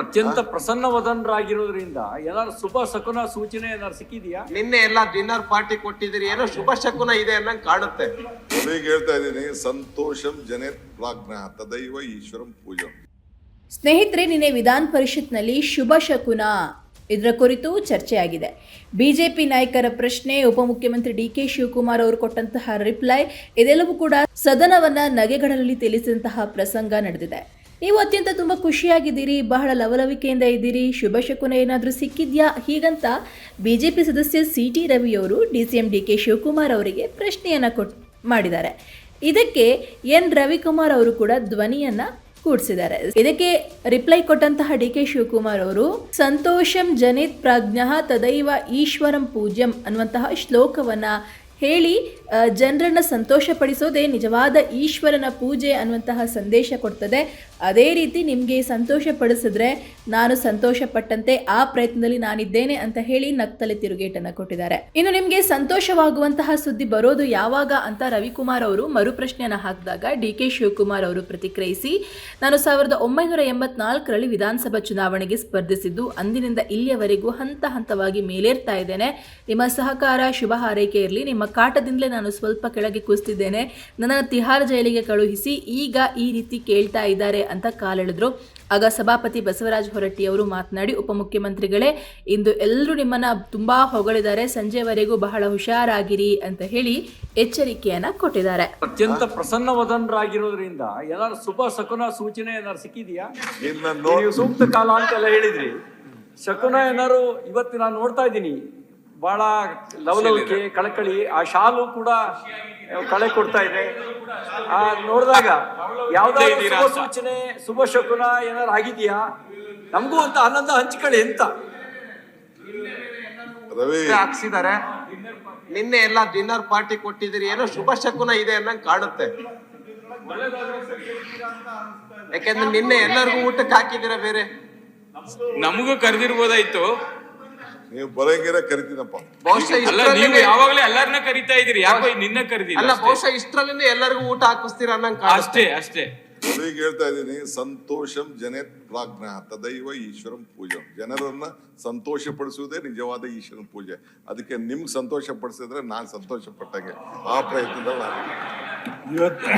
ಅತ್ಯಂತ ಪ್ರಸನ್ನವದನರಾಗಿರೋದ್ರಿಂದ ಏನಾದ್ರು ಶುಭ ಶಕುನ ಸೂಚನೆ ಏನಾದ್ರು ಸಿಕ್ಕಿದ್ಯಾ? ನಿನ್ನೆ ಎಲ್ಲ ಡಿನ್ನರ್ ಪಾರ್ಟಿ ಕೊಟ್ಟಿದ್ರಿ ಏನೋ ಶುಭ ಶಕುನ ಇದೆ ಅನ್ನಂಗ್ ಕಾಣುತ್ತೆ. ಹೇಳ್ತಾ ಇದ್ದೀನಿ ಸಂತೋಷಂ ಜನೇ ಪ್ರಾಜ್ಞ ತದೈವ ಈಶ್ವರಂ ಪೂಜಂ. ಸ್ನೇಹಿತರೆ ನಿನ್ನೆ ವಿಧಾನ ಪರಿಷತ್ನಲ್ಲಿ ಶುಭ ಶಕುನ ಇದರ ಕುರಿತು ಚರ್ಚೆಯಾಗಿದೆ. ಬಿಜೆಪಿ ನಾಯಕರ ಪ್ರಶ್ನೆ ಉಪಮುಖ್ಯಮಂತ್ರಿ ಡಿ ಕೆ ಶಿವಕುಮಾರ್ ಅವರು ಕೊಟ್ಟಂತಹ ರಿಪ್ಲೈ ಇದೆಲ್ಲವೂ ಕೂಡ ಸದನವನ್ನ ನಗೆಗಳಲ್ಲಿ ತಿಳಿಸಿದಂತಹ ಪ್ರಸಂಗ ನಡೆದಿದೆ. ನೀವು ಅತ್ಯಂತ ತುಂಬ ಖುಷಿಯಾಗಿದ್ದೀರಿ, ಬಹಳ ಲವಲವಿಕೆಯಿಂದ ಇದ್ದೀರಿ, ಶುಭ ಶಕುನ ಏನಾದರೂ ಸಿಕ್ಕಿದ್ಯಾ? ಹೀಗಂತ ಬಿಜೆಪಿ ಸದಸ್ಯ C T ರವಿಯವರು D C M D K Shivakumar ಅವರಿಗೆ ಪ್ರಶ್ನೆಯನ್ನು ಕೊಟ್ ಮಾಡಿದ್ದಾರೆ. ಇದಕ್ಕೆ ಎನ್. ರವಿಕುಮಾರ್ ಅವರು ಕೂಡ ಧ್ವನಿಯನ್ನ ಕೂಡಿಸಿದ್ದಾರೆ. ಇದಕ್ಕೆ ರಿಪ್ಲೈ ಕೊಟ್ಟಂತಹ ಡಿ ಕೆ ಶಿವಕುಮಾರ್ ಅವರು, ಸಂತೋಷಂ ಜನಿತ್ ಪ್ರಾಜ್ಞ ತದೈವ ಈಶ್ವರಂ ಪೂಜ್ಯಂ ಅನ್ನುವಂತಹ ಶ್ಲೋಕವನ್ನ ಹೇಳಿ ಜನರನ್ನ ಸಂತೋಷಪಡಿಸೋದೇ ನಿಜವಾದ ಈಶ್ವರನ ಪೂಜೆ ಅನ್ನುವಂತಹ ಸಂದೇಶ ಕೊಡ್ತದೆ. ಅದೇ ರೀತಿ ನಿಮಗೆ ಸಂತೋಷ ಪಡಿಸಿದ್ರೆ ನಾನು ಸಂತೋಷ ಪಟ್ಟಂತೆ ಆ ಪ್ರಯತ್ನದಲ್ಲಿ ನಾನಿದ್ದೇನೆ ಅಂತ ಹೇಳಿ ನಕ್ತಲೆ ತಿರುಗೇಟನ್ನು ಕೊಟ್ಟಿದ್ದಾರೆ. ಇನ್ನು ನಿಮಗೆ ಸಂತೋಷವಾಗುವಂತಹ ಸುದ್ದಿ ಬರೋದು ಯಾವಾಗ ಅಂತ ರವಿಕುಮಾರ್ ಅವರು ಮರುಪ್ರಶ್ನೆಯನ್ನು ಹಾಕಿದಾಗ ಡಿ ಕೆ ಶಿವಕುಮಾರ್ ಅವರು ಪ್ರತಿಕ್ರಿಯಿಸಿ, ನಾನು ಸಾವಿರದ ಒಂಬೈನೂರ ಎಂಬತ್ನಾಲ್ಕರಲ್ಲಿ ವಿಧಾನಸಭಾ ಚುನಾವಣೆಗೆ ಸ್ಪರ್ಧಿಸಿದ್ದು, ಅಂದಿನಿಂದ ಇಲ್ಲಿಯವರೆಗೂ ಹಂತ ಹಂತವಾಗಿ ಮೇಲೇರ್ತಾ ಇದ್ದೇನೆ. ನಿಮ್ಮ ಸಹಕಾರ ಶುಭ ಹಾರೈಕೆ ಇರಲಿ. ನಿಮ್ಮ ಕಾಟದಿಂದಲೇ ನಾನು ಸ್ವಲ್ಪ ಕೆಳಗೆ ಕುಸಿತಿದ್ದೇನೆ ನನ್ನ ತಿಹಾರ್ ಜೈಲಿಗೆ ಕಳುಹಿಸಿ. ಈಗ ಈ ರೀತಿ ಕೇಳ್ತಾ ಇದ್ದಾರೆ ಅಂತ ಕಾಲೆಳೆದ್ರು ಆಗ ಸಭಾಪತಿ ಬಸವರಾಜ ಹೊರಟ್ಟಿ ಅವರು ಮಾತನಾಡಿ ಉಪಮುಖ್ಯಮಂತ್ರಿಗಳೇ ಇಂದು ಎಲ್ಲರೂ ನಿಮ್ಮನ್ನ ತುಂಬಾ ಹೊಗಳಿದ್ದಾರೆ ಸಂಜೆವರೆಗೂ ಬಹಳ ಹುಷಾರಾಗಿರಿ ಅಂತ ಹೇಳಿ ಎಚ್ಚರಿಕೆಯನ್ನ ಕೊಟ್ಟಿದ್ದಾರೆ. ಅತ್ಯಂತ ಪ್ರಸನ್ನವದನರಾಗಿರೋದ್ರಿಂದ ಏನಾದ್ರು ಶುಭ ಶಕುನ ಸೂಚನೆ ಏನಾದ್ರು ಸಿಕ್ಕಿದ್ಯಾ ಸೂಕ್ತ ಕಾಲ ಅಂತೆಲ್ಲ ಹೇಳಿದ್ರಿ. ಶಕುನ ಏನಾರು ಇವತ್ತು ನಾನು ನೋಡ್ತಾ ಇದ್ದೀನಿ. ಬಹಳ ಲವಲವಿಕೆ ಕಳಕಳಿ ಆ ಶಾಲು ಕೂಡ ಕಳೆ ಕೊಡ್ತಾ ಇದೆ. ಆ ನೋಡಿದಾಗ ಯಾವ್ದಾದ್ರು ಶುಭ ಸೂಚನೆ ಶುಭ ಶಕುನ ಏನಾರು ಆಗಿದೆಯಾ? ನಮಗೂ ಅಂತ ಆನಂದ ಹಂಚ್ಕೊಳ್ಳಿ ಅಂತ. ರವಿ. ಹಾಕ್ಸಿದ್ದಾರೆ. ನಿನ್ನೆ ಎಲ್ಲ ಡಿನ್ನರ್ ಪಾರ್ಟಿ ಕೊಟ್ಟಿದ್ದೀರಿ ಏನೋ ಶುಭ ಶಕುನ ಇದೆ ಅನ್ನಂಗ್ ಕಾಣುತ್ತೆ. ಯಾಕೆಂದ್ರೆ ನಿನ್ನೆ ಎಲ್ಲರಿಗೂ ಊಟಕ್ಕೆ ಹಾಕಿದ್ದೀರಾ ಬೇರೆ? ನಮಗೂ ಕರೆದಿರ್ಬೋದಾಯ್ತು. ನೀವು ಬರಂಗಿರ ಕರಿತೀನಪ್ಪ. ಬಹುಶಃ ಅಲ್ಲ ನೀವು ಇಷ್ಟರಲ್ಲೇ ಯಾವಾಗ್ಲೇ ಎಲ್ಲಾರನ್ನ ಕರಿತಾ ಇದೀರಿ ಯಾಕೋ ನಿನ್ನ ಅಲ್ಲ ಕರೆದಿಲ್ಲ ಬಹುಶಃ ಇಷ್ಟರಲ್ಲೇ ಎಲ್ಲರಿಗೂ ಊಟ ಹಾಕಿಸ್ತೀರಾ ಅನ್ನಂಗ ಕಾಣುತ್ತೆ. ಅಷ್ಟೇ ಅಷ್ಟೇ. ಈಗ ಹೇಳ್ತಾ ಇದ್ದೀನಿ ಸಂತೋಷಂ ಜನೇತ್ ಪ್ರಾಜ್ಞ ತದೈವ ಈಶ್ವರಂ ಪೂಜೆ. ಜನರನ್ನ ಸಂತೋಷ ಪಡಿಸುವುದೇ ನಿಜವಾದ ಈಶ್ವರನ ಪೂಜೆ. ಅದಕ್ಕೆ ನಿಮ್ಗೆ ಸಂತೋಷ ಪಡಿಸಿದ್ರೆ ನಾನು ಸಂತೋಷ ಪಟ್ಟಂಗೆ ಆ ಪ್ರಯತ್ನದಲ್ಲಿ ನಾನು ಇವತ್ತು